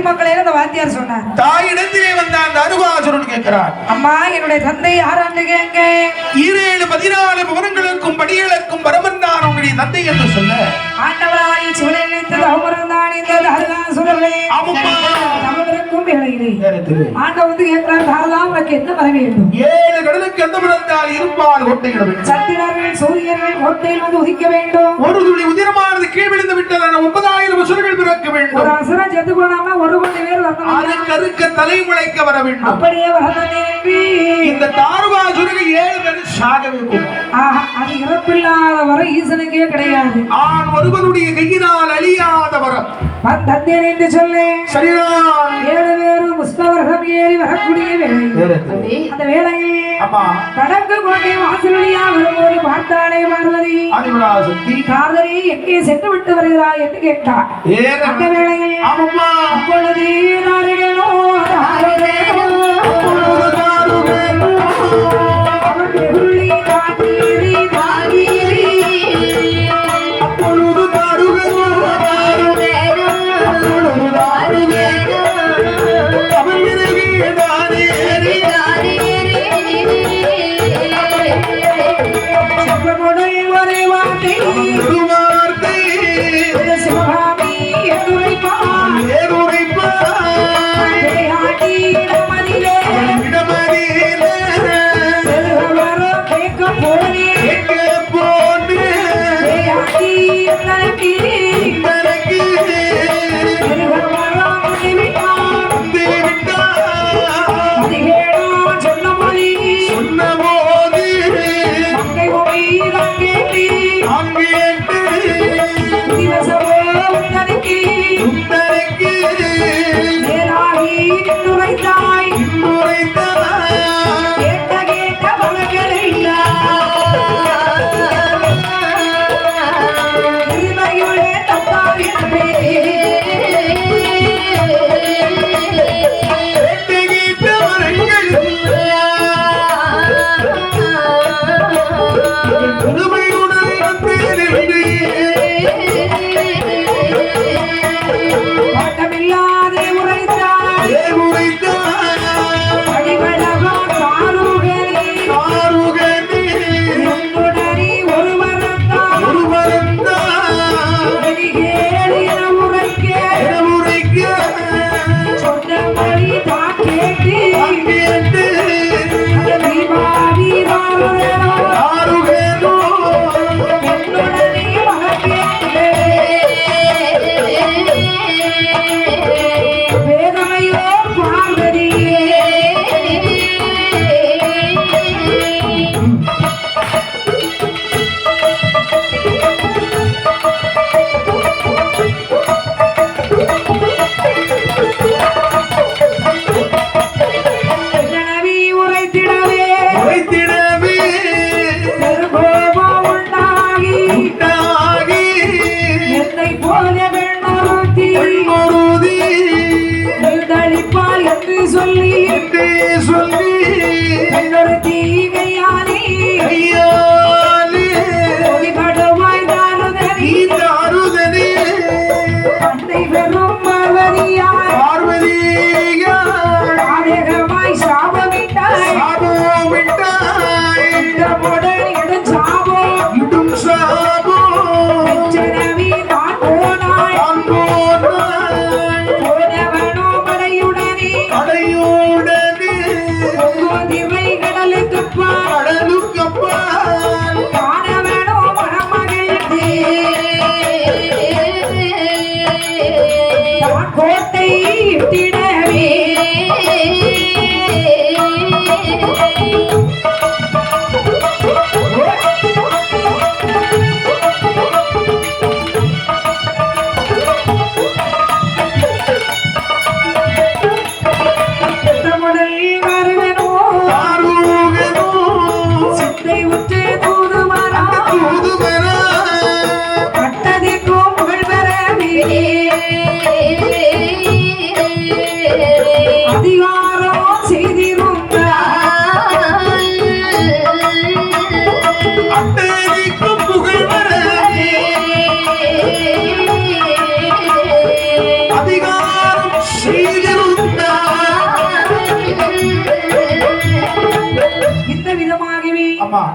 மக்களே அந்த வாத்தியார் சொன்னார். தாயிடத்திலே வந்த அந்த அருகாசுரன் கேட்கிறார். அம்மா என்னுடைய தந்தை யாரான்னு கேங்க ஈரேழு பதினாலு புவனங்களுக்கும் படிகளுக்கும் பரமன்தான் உன்னுடைய தந்தை என்று சொல்ல. ஆண்டவராய் சிவனை நினைத்தது அவமரந்தான் இந்த அருகாசுரர்களே. ஆமம்மா. நேரத்திலே. ஆண்டவன் வந்து கேட்கிறார் தாரதா உனக்கு என்ன வர வேண்டும்? ஏழு கடலுக்கு எந்த புறத்தால் இருப்பால் கொட்டையிட வேண்டும். சத்திரர்கள் சூரியர்கள் வந்து உதிக்க வேண்டும். ஒரு துளி உதிரமானது கீழ் விழுந்து விட்டதான ஒன்பதாயிரம் வருஷங்கள் பிறக்க ஒரு வேண்டும் அசுரன் செத்து போனாம ஒரு கோடி பேர் வரணும் அதற்கு அறுக்க தலை முளைக்க வர வேண்டும். அப்படியே இந்த தாருகாசுரனை ஏழு பேர் சாகவே ஆஹா அது இறப்பில்லாத வரை ஈசனுக்கே கிடையாது. ஆண் ஒருவனுடைய கையினால் அழியாத வரம். வந்தேன் என்று சொல்லு. சரிதான். ஏழு பேரும் புஷ்பவர்கம் ஏறி வரக்கூடிய வேலை அந்த அம்மா. வடக்கு கோட்டை வாசலடியா வரும்போது பார்த்தாளே பார்வதி காதலி எங்கே சென்று விட்டு வருகிறாய் என்று கேட்டார் அந்த வேளையில் அப்பொழுது நாரிகளோ கோட்டை திட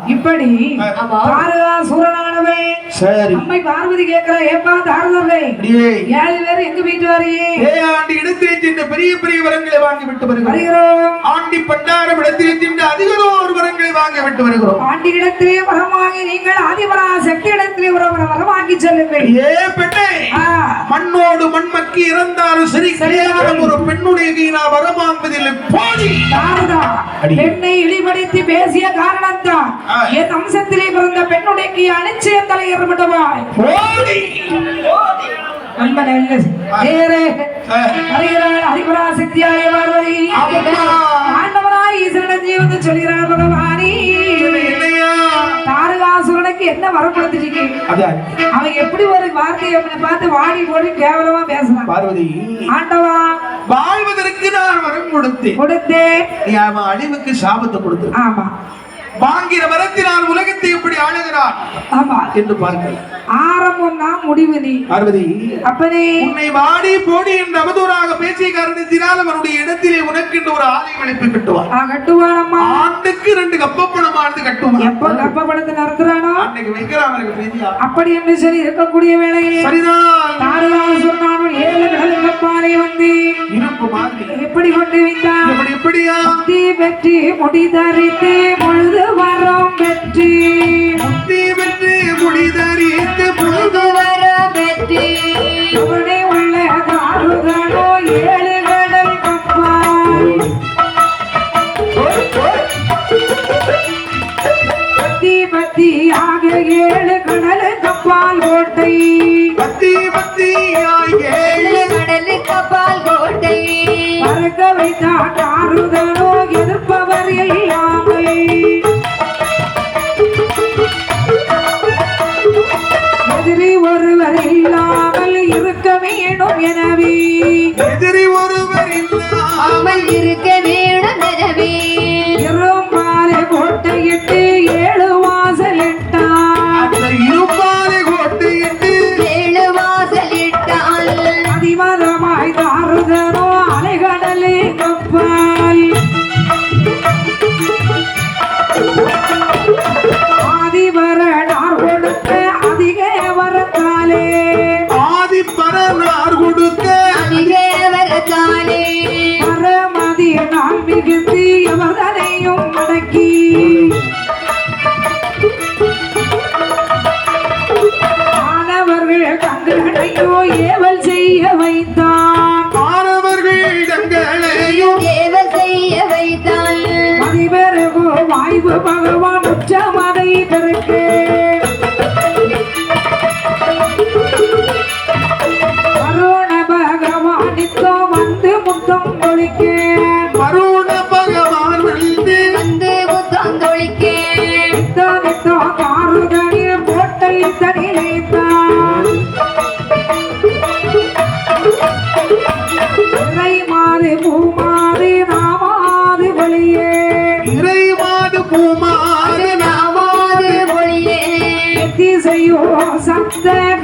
இப்படி. தாரகாசுரனானவன். சரி. அம்மை பார்வதி கேட்கிறா ஏப்பா அடியே ஏழு பேர் எங்க வீட்டு வரையே? ஆண்டி இடத்திலே சென்ற பெரிய பெரிய வரங்களை வாங்கி விட்டு வருகிறோம். ஆண்டி பண்டாரம் இடத்திலே சென்று அதிகதோர் வரங்களை வாங்கி விட்டு வருகிறோம். ஆண்டி இடத்திலே வரமாகி நீங்கள் ஆதிபரா சக்தி இடத்திலே ஒரு வர- வரமாக்கி செல்லுங்கள். ஏ பெண்ணே மண்ணோடு மண்மக்கி இறந்தாலும் சரி கல்யாணம் ஒரு பெண்ணுடைய போடி. நாரதா அடி. பெண்ணை இழிபடுத்தி பேசிய காரணத்தான் ஆ. என் அம்சத்திலே பிறந்த பெண்ணுடைக்கு அனிச்சயம் தலையேற விடுவாய் போடி. நண்பன் அல்ல நேரே. ஆ. வருகிறாள் ஹரிபரா சக்தியாய பார்வதி. அம்மா. ஆண்டவனாய் ஈஸ்வரன் ஜீவன் சொல்கிறார் பகவானி. தாரகாசுரனுக்கு என்ன வரம் கொடுத்துட்டீங்க அதான் அவன் எப்படி ஒரு வார்த்தையை அவனை பார்த்து வாடி போடி கேவலமா பேசுறான்? பார்வதி. ஆண்டவா வாழ்வதற்கு நான் வரம் கொடுத்தேன். கொடுத்தேன். நீ அவன் அழிவுக்கு சாபத்தை கொடுத்து ஆமா. வாங்கிற வரத்தினால் உலகத்தை எப்படி ஆளுகிறான்? ஆமா. என்று பார்க்கல ஆரம்பம் தான் முடிவு நீ. பார்வதி அப்பனே. உன்னை வாடி போடி என்று அவதூறாக பேசிய காரணத்தினால் அவனுடைய இடத்திலே உனக்கு என்று ஒரு ஆலயம் எழுப்பி கட்டுவார் கட்டுவானம்மா. ஆண்டுக்கு ரெண்டு கப்பப்பணமானது கட்டுவார் எப்ப கப்பப்படுத்து நடத்துறானோ அன்னைக்கு வைக்கிறான் அவனுக்கு அப்படி என்று சொல்லி இருக்கக்கூடிய வேளையில் சரிதான். தாரகாசுரனானவன் ஏழு கடலுக்கு அப்பாலே வந்து இருப்பு மாதிரி. எப்படி கொண்டு எப்படியா? முத்தி வெற்றி முடி தரித்து பொழுது வரம் வெற்றி. முத்தி வென்று முடிதறித்து பொழுது வர வெற்றி. அவனே உள்ள தாருதனோ ஏழு கடல் கப்பால் பத்தி பத்தியாக ஏழு கடல் கப்பால் கோட்டை. வைத்தான் ஆறுதலோ எதிர்ப்பவர் இல்லாமல் ஆதிப்பரனார் கொடுக்க அதிகே வரத்தாலே பரமதி நாள் மிகுந்து எவதனையும் அடக்கி. மாணவர்கள் கண்களையோ ஏவல் செய்ய வைத்தான். மாணவர்கள் தங்களையும் தேவ செய்ய அதிபரகோ வாய்வு பகவான் உச்சமதை திறக்கு Something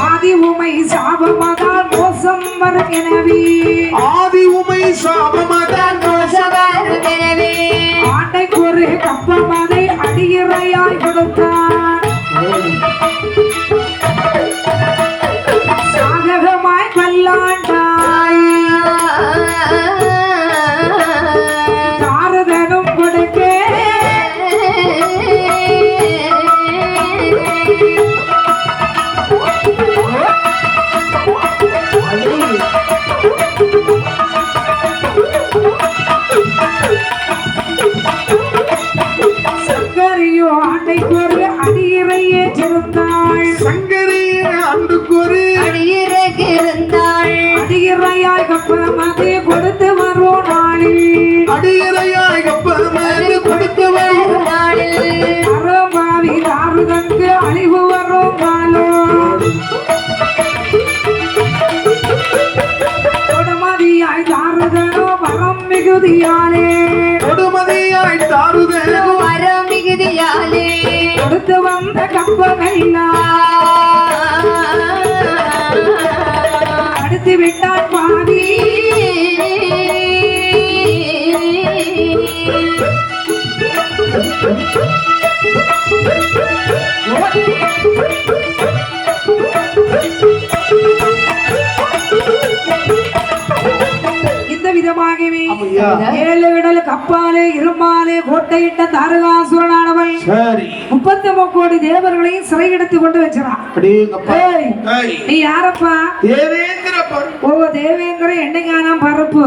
ஆதி உமை சாபமாதான் மோசம் வரும் எனவே ஆதி உமை சாபமாதான் மோசம் வரும் எனவே ஆண்டைக்கு ஒரு கப்பமாதை அடியிறையாய் கொடுத்தான் அடியிறையே சிறந்தாள் சங்கரியின் ஆண்டுக்கொரு அடியிறகிருந்தாள் அடியிறையாய் கப்பம் அதை கொடுத்து வரும் நாளில். அடியறையாய் கப்பமது கொடுத்தவர் நாளில். அறபாவி தாருதற்கு அழிவு வரும் காலம் கொடுமதியாய் தாருதனோ வரம் மிகுதியாலே. கொடுமதியாய் தாருதல் வரம் மிகுதியாலே. கொடுத்து வந்த கப்பமெல்லாம் அடுத்து விட்டான் Thank you. ஏழு விடல் கப்பாலே இருமாலே கோட்டையிட்ட தாரகாசுரனானவள். சரி. முப்பத்தி கோடி தேவர்களையும் சிறையெடுத்து கொண்டு வச்சிடான் நீ யாரப்பா? தேவேந்திர ஓ தேவேந்திர எண்ணெய்க்கான பரப்பு?